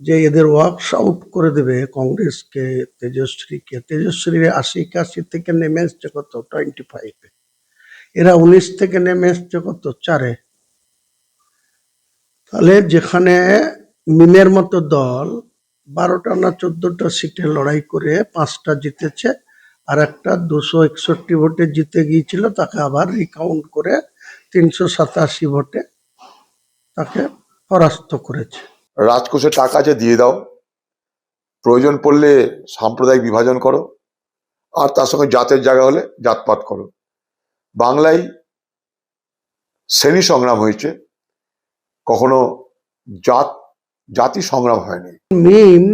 যে এদের works out করে দেবে কংগ্রেসকে তেজস্বীকে তেজস্বী আশি কাশি থেকে নেমে এসছে কত? টোয়েন্টি ফাইভে এরা উনিশ থেকে নেমে এসছে কত? চারে। তাহলে যেখানে মিমের মতো দল, বারোটা না চোদ্দটা সিটে লড়াই করে পাঁচটা জিতেছে, আর একটা দুশো একষট্টি ভোটে জিতে গিয়েছিল, তাকে আবার রিকাউন্ট করে তিনশো সাতাশি ভোটে তাকে পরাস্ত করেছে। রাজকোষে টাকা আছে, দিয়ে দাও। প্রয়োজন পড়লে সাম্প্রদায়িক বিভাজন করো। আর তার সঙ্গে জাতের জায়গা হলে জাতপাত করো। বাংলায় শ্রেণি সংগ্রাম হয়েছে। কখনো জাত, জাতি সংগ্রাম হয়নি। মিম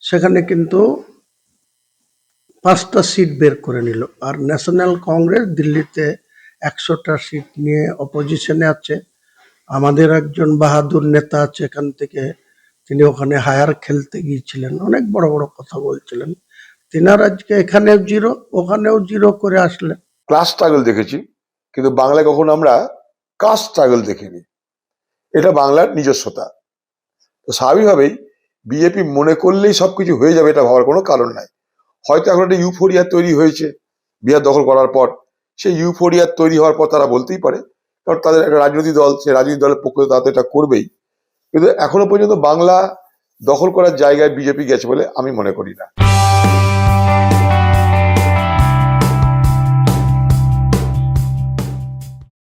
সেখানে কিন্তু পাঁচটা সিট বের করে নিল। আর ন্যাশনাল কংগ্রেস দিল্লিতে একশোটা সিট নিয়ে অপোজিশনে আছে। আমাদের একজন বাহাদুর নেতা আছে এখান থেকে, তিনি ওখানে হায়ার খেলতে গিয়েছিলেন, অনেক বড় বড় কথা বলছিলেন। তিনার আজকে এখানেও জিরো, ওখানেও জিরো করে আসলেন। ক্লাস স্ট্রাগল দেখেছি, কিন্তু বাংলায় কখনো আমরা কাস্ট স্ট্রাগল দেখিনি। এটা বাংলার নিজস্বতা। তো স্বাভাবিকভাবেই বিজেপি মনে করলেই সবকিছু হয়ে যাবে, এটা ভাবার কোনো কারণ নাই। হয়তো এখন একটা ইউফোরিয়া তৈরি হয়েছে, বিহার দখল করার পর। সেই ইউফোরিয়া তৈরি হওয়ার পর তারা বলতেই পারে কারণ তাদের একটা রাজনৈতিক দল সে রাজনৈতিক দলের পক্ষে তারা এটা করবেই। কিন্তু এখনও পর্যন্ত বাংলা দখল করার জায়গায় বিজেপি গেছে বলে আমি মনে করি না।